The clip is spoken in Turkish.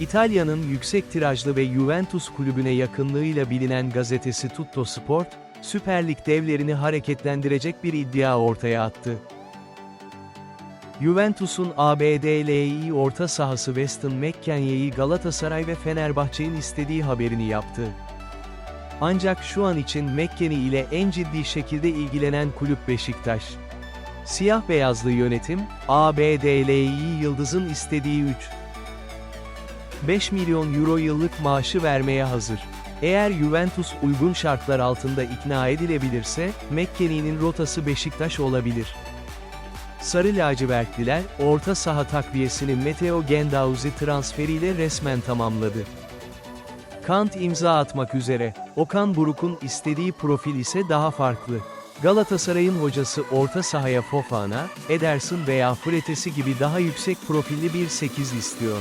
İtalya'nın yüksek tirajlı ve Juventus kulübüne yakınlığıyla bilinen gazetesi Tutto Sport, Süper Lig devlerini hareketlendirecek bir iddia ortaya attı. Juventus'un ABD'li orta sahası Weston McKennie'yi Galatasaray ve Fenerbahçe'nin istediği haberini yaptı. Ancak şu an için McKennie ile en ciddi şekilde ilgilenen kulüp Beşiktaş. Siyah beyazlı yönetim, ABD'li yıldızın istediği 3 5 milyon euro yıllık maaşı vermeye hazır. Eğer Juventus uygun şartlar altında ikna edilebilirse, McKennie'nin rotası Beşiktaş olabilir. Sarı lacivertliler, orta saha takviyesini Matteo Gendauzi transferiyle resmen tamamladı. Kant imza atmak üzere, Okan Buruk'un istediği profil ise daha farklı. Galatasaray'ın hocası orta sahaya Fofana, Ederson veya Fretesi gibi daha yüksek profilli bir 8 istiyor.